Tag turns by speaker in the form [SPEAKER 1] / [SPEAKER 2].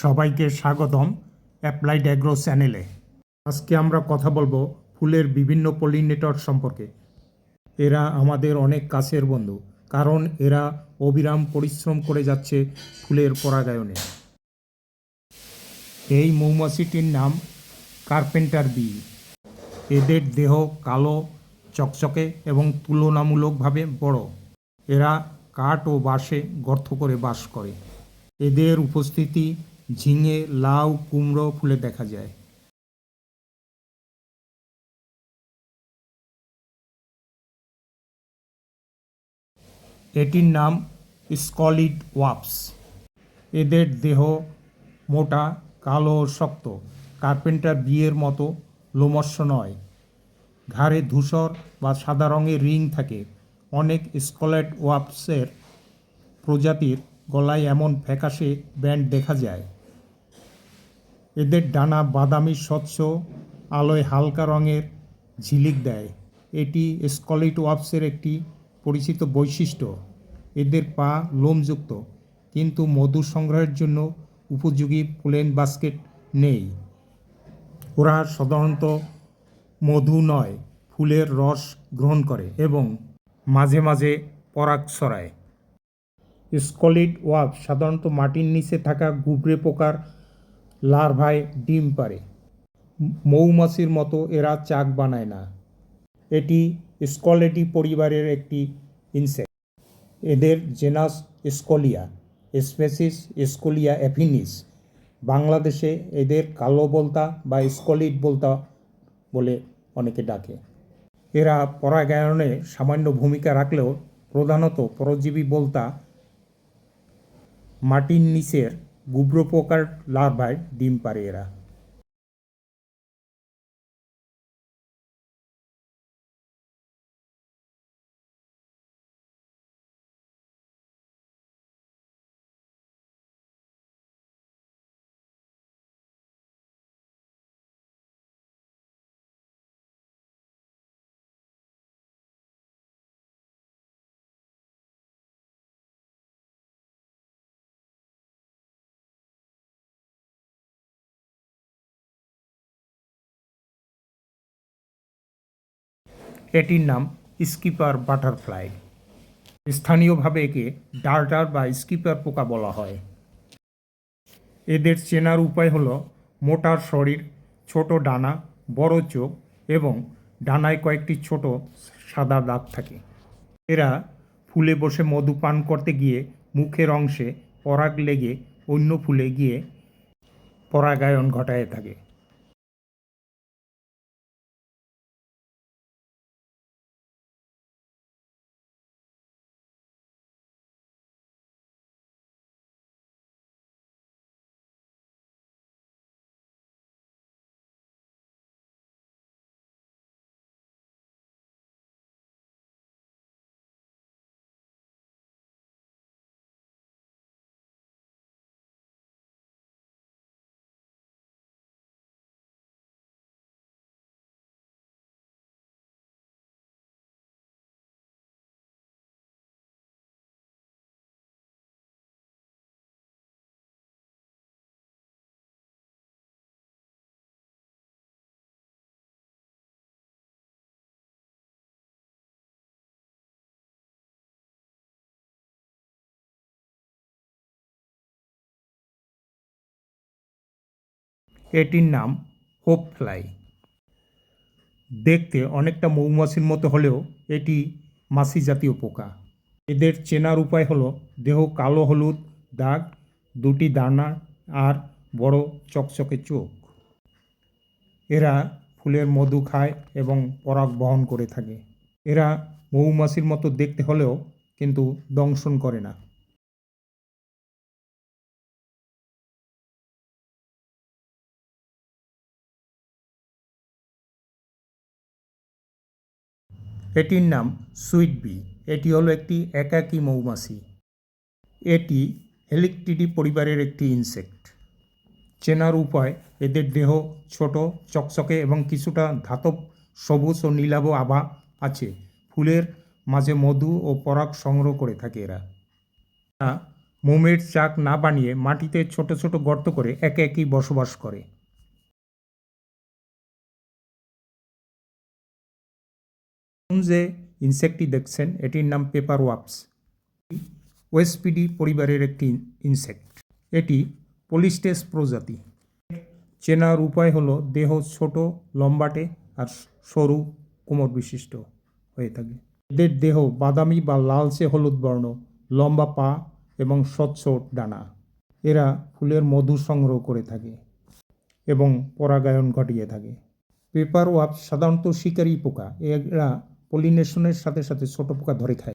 [SPEAKER 1] সবাইকে স্বাগতম applied agro চ্যানেলে। আজকে আমরা কথা বলব ফুলের বিভিন্ন পলিনেটর সম্পর্কে। এরা আমাদের অনেক কাছের বন্ধু, কারণ এরা অবিরাম পরিশ্রম করে যাচ্ছে ফুলের পরাগায়নে। এই মৌমাছিটির নাম কার্পেন্টার বি। এদের দেহ কালো, চকচকে এবং তুলনামূলকভাবে বড়। এরা কাঠ ও বাঁশে গর্ত করে বাস করে। এদের উপস্থিতি ঝিঙে, লাউ, কুমড়ো ফুলে দেখা যায়। এটির নাম স্কলিড ওয়াপস। এদের দেহ মোটা, কালো শক্ত। কার্পেন্টার বিয়ের মতো লোমস্য নয়। ঘাড়ে ধূসর বা সাদা রঙের রিং থাকে। অনেক স্কলেট ওয়াপসের প্রজাতির গলায় এমন ফ্যাকাশে ব্যান্ড দেখা যায়। এদের ডানা বাদামি, স্বচ্ছ, আলোয় হালকা রঙের ঝিলিক দেয়। এটি স্কলিট ওয়াপসের একটি পরিচিত বৈশিষ্ট্য। এদের পা লোমযুক্ত, কিন্তু মধু সংগ্রহের জন্য উপযোগী পোলেন বাস্কেট নেই। ওরা সাধারণত মধু নয়, ফুলের রস গ্রহণ করে এবং মাঝে মাঝে পরাগ ছড়ায়। স্কলিড ওয়াপ সাধারণত মাটির নিচে থাকা গুবরে পোকার লার্ভায় ডিম পারে। মৌমাছির মতো এরা চাক বানায় না। এটি স্কলেটি পরিবারের একটি ইনসেক্ট এদের genus Scolia species Scolia affinis বাংলাদেশে এদের কালো বলতা বা স্কলিড বলতা বলে অনেকে ডাকে। এরা পরাগায়নে সামান্য ভূমিকা রাখলেও প্রধানত পরজীবী বলতা মাটির নিচের গুব্র পোকার লার্ভায় ডিম পারে এরা। এটির নাম স্কিপার বাটারফ্লাই। স্থানীয়ভাবে একে ডার্টার বা স্কিপার পোকা বলা হয়। এদের চেনার উপায় হলো মোটার শরীর, ছোট ডানা, বড় চোখ এবং ডানায় কয়েকটি ছোট সাদা দাগ থাকে। এরা ফুলে বসে মধু পান করতে গিয়ে মুখের অংশে পরাগ লেগে অন্য ফুলে গিয়ে পরাগায়ন ঘটায় থাকে। এটির নাম হোপ ফ্লাই। দেখতে অনেকটা মৌমাছির মতো হলেও এটি মাছি জাতীয় পোকা। এদের চেনার উপায় হলো দেহ কালো হলুদ, দাগ, দুটি দানা আর বড় চকচকে চোখ। এরা ফুলের মধু খায় এবং পরাগ বহন করে থাকে। এরা মৌমাছির মতো দেখতে হলেও কিন্তু দংশন করে না। এটির নাম সুইট বি। এটি হলো একটি একাকী মৌমাছি। এটি হেলিকটিডি পরিবারের একটি ইনসেক্ট চেনার উপায়, এদের দেহ ছোট, চকচকে এবং কিছুটা ধাতব, সবুজ ও নীলাভ আভা আছে। ফুলের মাঝে মধু ও পরাগ সংগ্রহ করে থাকে এরা। মোমের চাক না বানিয়ে মাটিতে ছোট ছোট গর্ত করে একে একই বসবাস করে। যে ইনসেক্টটি দেখছেন এটির নাম পেপার ওয়াপস ওয়েসপিডি পরিবারের একটি ইনসেক্ট এটি পলিস্টেস প্রজাতি। চেনার উপায় হলো দেহ ছোট, লম্বাটে আর সরু কোমর বিশিষ্ট হয়ে থাকে। এদের দেহ বাদামি বা লালচে হলুদ বর্ণ, লম্বা পা এবং স্বচ্ছ ডানা। এরা ফুলের মধু সংগ্রহ করে থাকে এবং পরাগায়ন ঘটিয়ে থাকে। পেপার ওয়াপ সাধারণত শিকারী পোকা। এরা পলিনেশনের সাথে সাথে ছোট পোকা ধরে খায়।